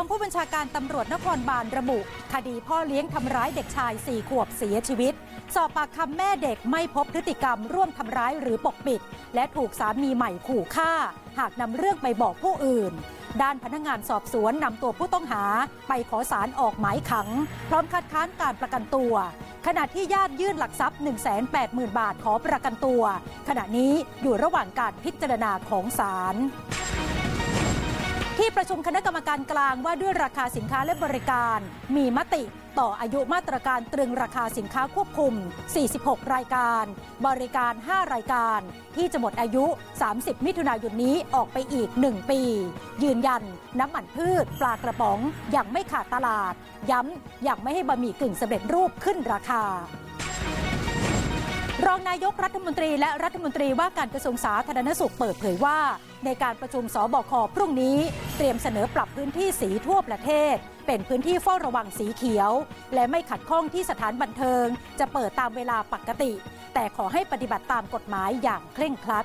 รองผู้บัญชาการตำรวจนครบาลระบุ คดีพ่อเลี้ยงทำร้ายเด็กชาย 4 ขวบเสียชีวิต สอบปากคำแม่เด็กไม่พบพฤติกรรมร่วมทำร้ายหรือปกปิด และถูกสามีใหม่ขู่ฆ่า หากนำเรื่องไปบอกผู้อื่น ด้านพนักงานสอบสวนนำตัวผู้ต้องหา ไปขอสารออกหมายขัง พร้อมคัดค้านการประกันตัว ขณะที่ญาติยื่นหลักทรัพย์ 180,000 บาทขอประกันตัว ขณะนี้อยู่ระหว่างการพิจารณาของศาล ที่ประชุมคณะกรรมการกลางว่าด้วยราคาสินค้าและบริการ มีมติต่ออายุมาตรการตรึงราคาสินค้าควบคุม 46 รายการ บริการ 5 รายการ ที่จะหมดอายุ 30 มิถุนายนนี้ออกไปอีก 1 ปี ยืนยันน้ำมันพืช ปลากระป๋องยังไม่ขาดตลาด ย้ำยังไม่ให้บะหมี่กึ่งสำเร็จรูปขึ้นราคา รองนายกรัฐมนตรีและรัฐมนตรีว่าการกระทรวงสาธารณสุขเปิดเผยว่า ในการประชุมสบคพรุ่งนี้ เตรียมเสนอปรับพื้นที่สีทั่วประเทศ เป็นพื้นที่เฝ้าระวังสีเขียว และไม่ขัดข้องที่สถานบันเทิง จะเปิดตามเวลาปกติ แต่ขอให้ปฏิบัติตามกฎหมายอย่างเคร่งครัด